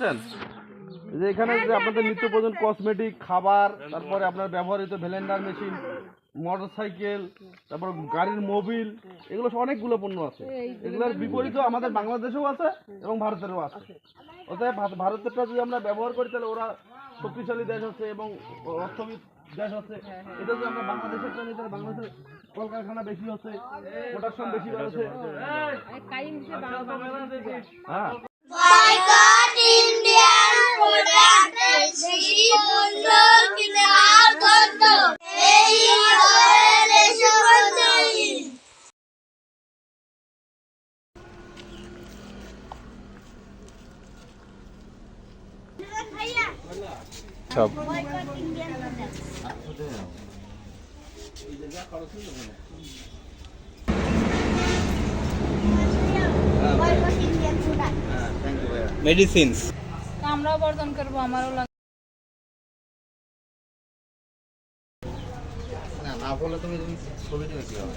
বুঝছেন যে এখানে যে আপনাদের নিত্য প্রয়োজন কসমেটিক খাবার তারপরে আপনার ব্যবহৃত ভ্যালেন্ডার মেশিন মোটর সাইকেল তারপর গাড়ির মোবিল এগুলো সব অনেকগুলো পণ্য আছে এগুলোর বিপরীতও আমাদের বাংলাদেশেও আছে এবং ভারতেরও আছে অতএব ভারতেরটা যদি আমরা ব্যবহার করি তাহলে ওরা শক্তিশালী দেশ হচ্ছে এবং অর্থবিদ দেশ হচ্ছে এটা যদি আমরা বাংলাদেশের নিই তাহলে বাংলাদেশের কলকারখানা বেশি হচ্ছে প্রোডাকশন বেশি হচ্ছে হ্যাঁ সব মেডিসিনস আমরাও বর্জন করব আমারও লাগবে না না বলে তুমি ছবি নিয়ে কি হবে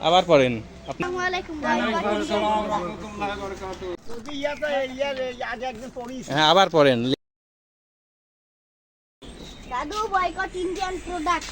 আবার পড়েন। হ্যাঁ আবার পড়েন। দাদু বয়কট ইন্ডিয়ান প্রোডাক্ট